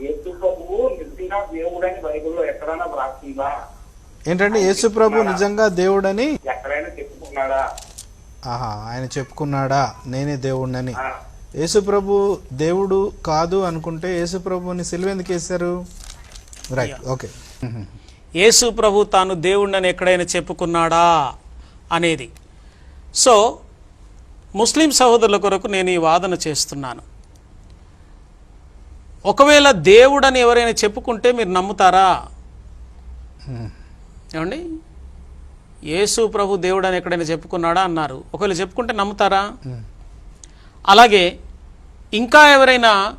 యేసు ప్రభువు నిజంగా దేవుడని బైబిల్లో ఎక్కడైనా వ్రాసిందా ఏంటంటే యేసు ప్రభు నిజంగా దేవుడని? ఎక్కడైనా చెప్పుకున్నాడా? ఆహా ఆయన చెప్పుకున్నాడా? నేనే దేవుడినని యేసు ప్రభు దేవుడు కాదు అనుకుంటే యేసు ప్రభుని సిలువ ఎందుకు వేశారు? రైట్ ఓకే యేసు ప్రభు తాను దేవుణ్ణని ఎక్కడైనా చెప్పుకున్నాడా అనేది. సో ముస్లిం సహోదరుల కొరకు నేను ఈ వాదన చేస్తున్నాను. ఒకవేళ దేవుడని ఎవరైనా చెప్పుకుంటే మీరు నమ్ముతారా? ఏమండి? యేసు ప్రభు దేవుడని ఎక్కడైనా చెప్పుకున్నాడా? అన్నారు. ఒకవేళ చెప్పుకుంటే నమ్ముతారా? అలాగే ఇంకా ఎవరైనా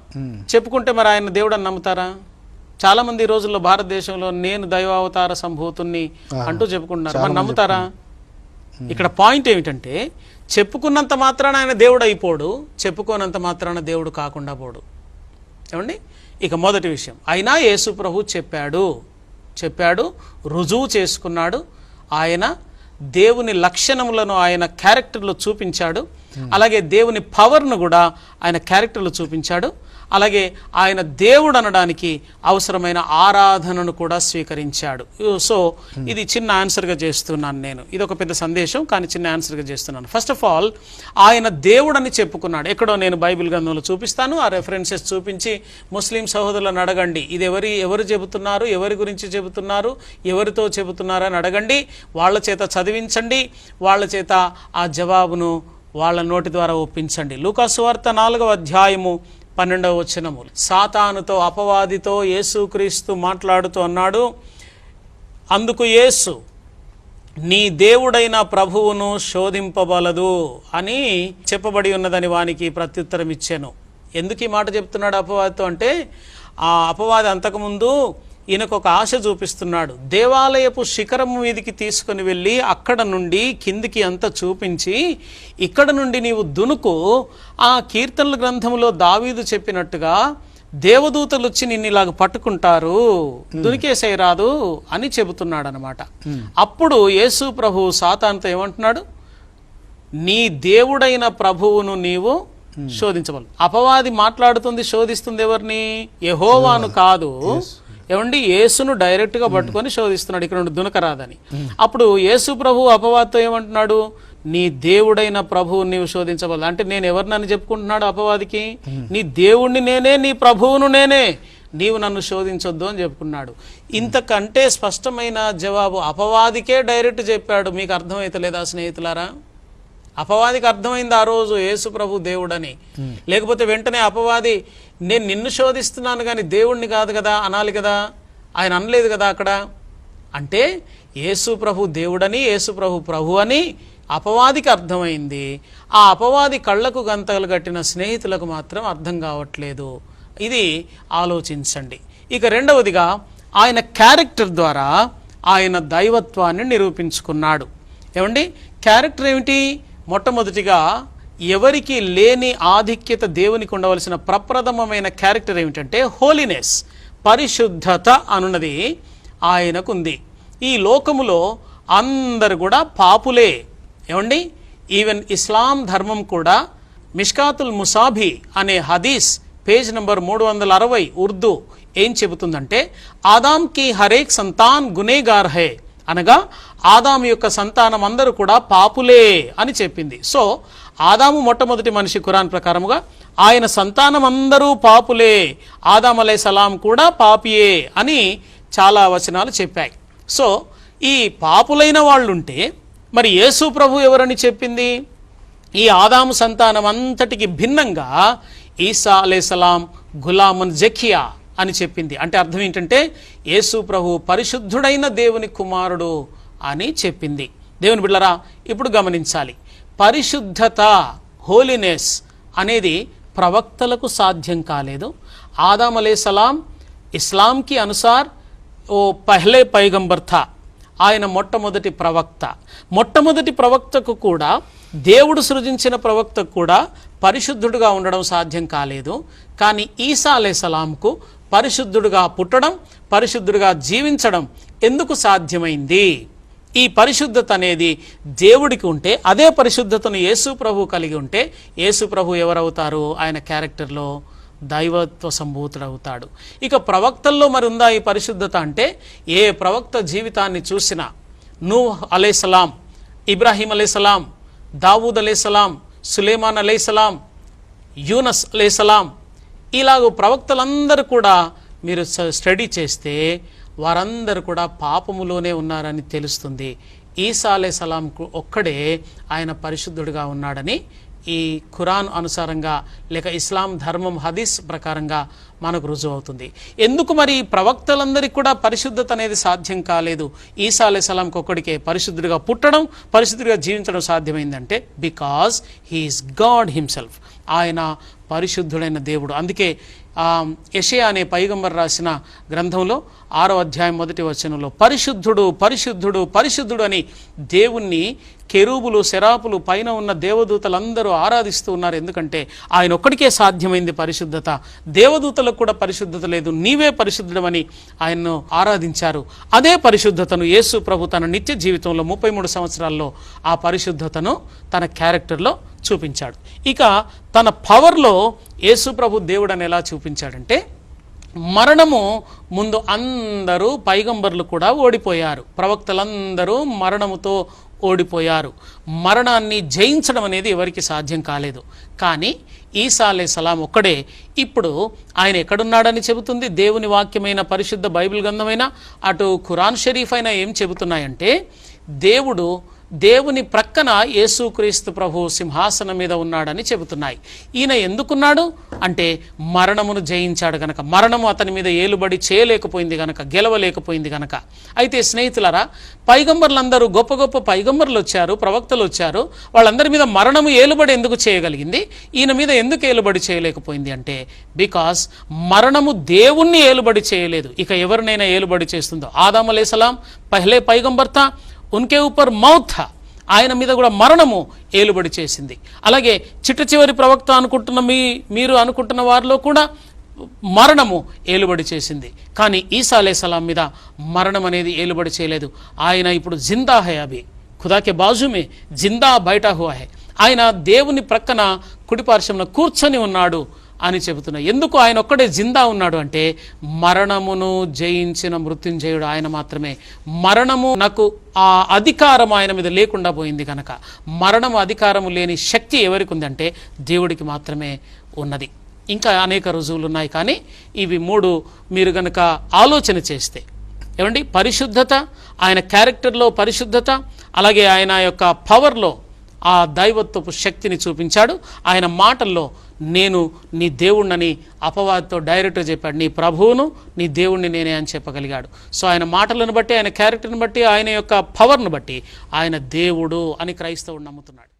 చెప్పుకుంటే మరి ఆయన దేవుడు అని నమ్ముతారా? చాలా మంది ఈ రోజుల్లో భారతదేశంలో నేను దైవావతార సంభూతుణ్ణి అంటూ చెప్పుకుంటున్నారు. మరి నమ్ముతారా? ఇక్కడ పాయింట్ ఏమిటంటే చెప్పుకున్నంత మాత్రాన ఆయన దేవుడు అయిపోడు చెప్పుకోనంత మాత్రాన దేవుడు కాకుండా పోడు. ఏమండి? ఇక మొదటి విషయం. అయినా యేసు ప్రభు చెప్పాడు. చెప్పాడు రుజువు చేసుకున్నాడు. ఆయన దేవుని లక్షణములను ఆయన క్యారెక్టర్లో చూపించాడు. అలాగే దేవుని పవర్ను కూడా ఆయన క్యారెక్టర్లో చూపించాడు. అలాగే ఆయన దేవుడు అనడానికి అవసరమైన ఆరాధనను కూడా స్వీకరించాడు. సో ఇది చిన్న ఆన్సర్గా చేస్తున్నాను నేను. ఇది ఒక పెద్ద సందేశం కానీ చిన్న ఆన్సర్గా చేస్తున్నాను. ఫస్ట్ ఆఫ్ ఆల్ ఆయన దేవుడని చెప్పుకున్నాడు. ఎక్కడో నేను బైబిల్ గ్రంథంలో చూపిస్తాను ఆ రెఫరెన్సెస్ చూపించి ముస్లిం సహోదరులను అడగండి. ఇది ఎవరి ఎవరు చెబుతున్నారు ఎవరి గురించి చెబుతున్నారు ఎవరితో చెబుతున్నారు అని అడగండి. వాళ్ళ చేత చదివించండి. వాళ్ళ చేత ఆ జవాబును వాళ్ళ నోటి ద్వారా ఒప్పించండి. లూకాసు వార్త నాలుగవ అధ్యాయము పన్నెండవ వచనము సాతానుతో అపవాదితో యేసుక్రీస్తు మాట్లాడుతూ అన్నాడు అందుకు యేసు నీ దేవుడైన ప్రభువును శోధింపబలదు అని చెప్పబడి ఉన్నదని వానికి ప్రత్యుత్తరం ఇచ్చాను ఎందుకు ఈ మాట చెప్తున్నాడు అపవాదితో అంటే ఆ అపవాది అంతకుముందు ఈయనకు ఒక ఆశ చూపిస్తున్నాడు. దేవాలయపు శిఖరము మీదికి తీసుకొని వెళ్ళి అక్కడ నుండి కిందికి అంతా చూపించి ఇక్కడ నుండి నీవు దునుకు ఆ కీర్తనల గ్రంథంలో దావీదు చెప్పినట్టుగా దేవదూతలు వచ్చి నిన్ను ఇలాగ పట్టుకుంటారు దునికేసేయరాదు రాదు అని చెబుతున్నాడు అనమాట అప్పుడు యేసు ప్రభు సాతాన్తో ఏమంటున్నాడు? నీ దేవుడైన ప్రభువును నీవు శోధించవలు. అపవాది మాట్లాడుతుంది శోధిస్తుంది ఎవరిని? యహోవాను కాదు. ఏమండి? యేసును డైరెక్ట్గా పట్టుకొని శోధిస్తున్నాడు. ఇక్కడ నుండి దునకరాదని. అప్పుడు యేసు ప్రభు అపవాదితో ఏమంటున్నాడు? నీ దేవుడైన ప్రభువు నీవు శోధించవలదు అంటే నేను ఎవరినని చెప్పుకుంటున్నాడు అపవాదికి? నీ దేవుణ్ణి నేనే నీ ప్రభువును నేనే. నీవు నన్ను శోధించొద్దు అని చెప్పుకున్నాడు. ఇంతకంటే స్పష్టమైన జవాబు అపవాదికే డైరెక్ట్ చెప్పాడు. మీకు అర్థమైతలేదా స్నేహితులారా? అపవాదికి అర్థమైంది ఆ రోజు యేసు ప్రభు దేవుడని. లేకపోతే వెంటనే అపవాది నేను నిన్ను శోధిస్తున్నాను కానీ దేవుణ్ణి కాదు కదా అనాలి కదా ఆయన అనలేదు కదా అక్కడ? అంటే యేసు ప్రభు దేవుడని యేసు ప్రభు ప్రభు అని అపవాదికి అర్థమైంది. ఆ అపవాది కళ్ళకు గంతలు కట్టిన స్నేహితులకు మాత్రం అర్థం కావట్లేదు. ఇది ఆలోచించండి. ఇక రెండవదిగా ఆయన క్యారెక్టర్ ద్వారా ఆయన దైవత్వాన్ని నిరూపించుకున్నాడు. ఏమండి? క్యారెక్టర్ ఏమిటి? మొట్టమొదటిగా ఎవరికి లేని ఆధిక్యత దేవునికి ఉండవలసిన ప్రప్రథమమైన క్యారెక్టర్ ఏమిటంటే హోలీనెస్ పరిశుద్ధత అనున్నది ఆయనకుంది. ఈ లోకములో అందరు కూడా పాపులే. ఏమండి? ఈవెన్ ఇస్లాం ధర్మం కూడా మిష్కాతుల్ ముసాభి అనే హదీస్ పేజ్ నంబర్ మూడు వందల అరవై ఉర్దూ ఏం చెబుతుందంటే ఆదాంకి హరేక్ సంతాన్ గునేగార్ హే అనగా ఆదాము యొక్క సంతానం అందరూ కూడా పాపులే అని చెప్పింది. సో ఆదాము మొట్టమొదటి మనిషి ఖురాన్ ప్రకారముగా ఆయన సంతానం అందరూ పాపులే ఆదాం అలై సలాం కూడా పాపియే అని చాలా వచనాలు చెప్పాయి. సో ఈ పాపులైన వాళ్ళుంటే మరి యేసు ప్రభు ఎవరని చెప్పింది? ఈ ఆదాము సంతానం అంతటికి భిన్నంగా ఈసా అలే సలాం గులామన్ జఖియా అని చెప్పింది. అంటే అర్థం ఏంటంటే యేసు ప్రభు పరిశుద్ధుడైన దేవుని కుమారుడు అని చెప్పింది. దేవుని బిళ్ళరా ఇప్పుడు గమనించాలి. పరిశుద్ధత హోలీనెస్ అనేది ప్రవక్తలకు సాధ్యం కాలేదు. ఆదాం అలేసలాం ఇస్లాంకి అనుసార్ ఓ పహ్లే పైగంబర్థ ఆయన మొట్టమొదటి ప్రవక్త. మొట్టమొదటి ప్రవక్తకు కూడా దేవుడు సృజించిన ప్రవక్తకు కూడా పరిశుద్ధుడుగా ఉండడం సాధ్యం కాలేదు. కానీ ఈసా అలైసలాంకు పరిశుద్ధుడుగా పుట్టడం పరిశుద్ధుడుగా జీవించడం ఎందుకు సాధ్యమైంది? ఈ పరిశుద్ధత అనేది దేవుడికి ఉంటే అదే పరిశుద్ధతను యేసు ప్రభు కలిగి ఉంటే యేసు ప్రభు ఎవరవుతారు? ఆయన క్యారెక్టర్లో దైవత్వ సంభూతుడవుతాడు. ఇక ప్రవక్తల్లో మరి ఉందా ఈ పరిశుద్ధత అంటే ఏ ప్రవక్త జీవితాన్ని చూసినా నూహ్ అలేసలాం ఇబ్రాహీం అలేసలాం దావూద్ అలేసలాం సులేమాన్ అలేసలాం యూనస్ అలేసలాం ఇలాగ ప్రవక్తలందరూ కూడా మీరు స్టడీ చేస్తే వారందరూ కూడా పాపములోనే ఉన్నారని తెలుస్తుంది. ఈసా అలే సలాం ఒక్కడే ఆయన పరిశుద్ధుడిగా ఉన్నాడని ఈ ఖురాన్ అనుసారంగా లేక ఇస్లాం ధర్మం హదీస్ ప్రకారంగా మనకు రుజువు అవుతుంది ఎందుకు మరి ఈ ప్రవక్తలందరికీ కూడా పరిశుద్ధత అనేది సాధ్యం కాలేదు? ఈసా అలే సలాంకి ఒక్కడికే పరిశుద్ధుడిగా పుట్టడం పరిశుద్ధుడిగా జీవించడం సాధ్యమైందంటే because he is God himself ఆయన పరిశుద్ధుడైన దేవుడు. అందుకే యషయా అనే పైగంబర్ రాసిన గ్రంథంలో ఆరో అధ్యాయం మొదటి వచనంలో పరిశుద్ధుడు పరిశుద్ధుడు పరిశుద్ధుడు అని దేవుణ్ణి కెరూబులు శరాపులు పైన ఉన్న దేవదూతలందరూ ఆరాధిస్తూ ఉన్నారు. ఎందుకంటే ఆయన ఒక్కడికే సాధ్యమైంది పరిశుద్ధత. దేవదూతలకు కూడా పరిశుద్ధత లేదు. నీవే పరిశుద్ధమని ఆయన్ను ఆరాధించారు. అదే పరిశుద్ధతను యేసు ప్రభు తన నిత్య జీవితంలో ముప్పై మూడు సంవత్సరాల్లో ఆ పరిశుద్ధతను తన క్యారెక్టర్లో చూపించాడు. ఇక తన పవర్లో యేసు ప్రభు దేవుడు అని ఎలా చూపించాడంటే మరణము ముందు అందరూ పైగంబర్లు కూడా ఓడిపోయారు. ప్రవక్తలందరూ మరణముతో ఓడిపోయారు. మరణాన్ని జయించడం అనేది ఎవరికి సాధ్యం కాలేదు. కానీ ఈసా అలే సలాం ఒక్కడే ఇప్పుడు ఆయన ఎక్కడున్నాడని చెబుతుంది. దేవుని వాక్యమైన పరిశుద్ధ బైబిల్ గ్రంథమైన అటు ఖురాన్ షరీఫ్ అయినా ఏం చెబుతున్నాయంటే దేవుడు దేవుని ప్రక్కన యేసుక్రీస్తు ప్రభు సింహాసనం మీద ఉన్నాడని చెబుతున్నాయి. ఈయన ఎందుకున్నాడు? అంటే మరణమును జయించాడు గనక. మరణము అతని మీద ఏలుబడి చేయలేకపోయింది గనక గెలవలేకపోయింది గనక. అయితే స్నేహితులరా పైగంబర్లందరూ గొప్ప గొప్ప పైగంబర్లు వచ్చారు ప్రవక్తలు వచ్చారు వాళ్ళందరి మీద మరణము ఏలుబడి ఎందుకు చేయగలిగింది? ఈయన మీద ఎందుకు ఏలుబడి చేయలేకపోయింది అంటే బికాస్ మరణము దేవుణ్ణి ఏలుబడి చేయలేదు. ఇక ఎవరినైనా ఏలుబడి చేస్తుందో? ఆదామలేసలాం అలైసలాం పహలే పైగంబర్ ఉన్కే ఊపర్ మౌత్ ఆయన మీద కూడా మరణము ఏలుబడి చేసింది. అలాగే చిట్ట చివరి ప్రవక్త అనుకుంటున్న మీ మీరు అనుకుంటున్న వారిలో కూడా మరణము ఏలుబడి చేసింది. కానీ ఈసా అలేసలాం మీద మరణం అనేది ఏలుబడి చేయలేదు. ఆయన ఇప్పుడు జిందా హై అభి. ఖుదాకే బాజుమే జిందా బయట హువా హై. ఆయన దేవుని ప్రక్కన కుడిపార్శ్వంలో కూర్చొని ఉన్నాడు. అని చెబుతున్నాయి ఎందుకు ఆయన ఒక్కడే జిందా ఉన్నాడు అంటే మరణమును జయించిన మృత్యుంజయుడు ఆయన మాత్రమే. మరణము నాకు ఆ అధికారం ఆయన మీద లేకుండా పోయింది కనుక మరణము అధికారము లేని శక్తి ఎవరికి ఉందంటే దేవుడికి మాత్రమే ఉన్నది. ఇంకా అనేక రుజువులు ఉన్నాయి కానీ ఇవి మూడు మీరు గనక ఆలోచన చేస్తే. ఏమండి? పరిశుద్ధత ఆయన క్యారెక్టర్లో పరిశుద్ధత అలాగే ఆయన యొక్క పవర్లో ఆ దైవత్వపు శక్తిని చూపించాడు. ఆయన మాటల్లో నేను నీ దేవుణ్ణని అపవాదితో డైరెక్ట్గా చెప్పాడు. నీ ప్రభువును నీ దేవుణ్ణి నేనే అని చెప్పగలిగాడు. సో ఆయన మాటలను బట్టి ఆయన క్యారెక్టర్ని బట్టి ఆయన యొక్క పవర్ను బట్టి ఆయన దేవుడు అని క్రైస్తవుడు నమ్ముతున్నాడు.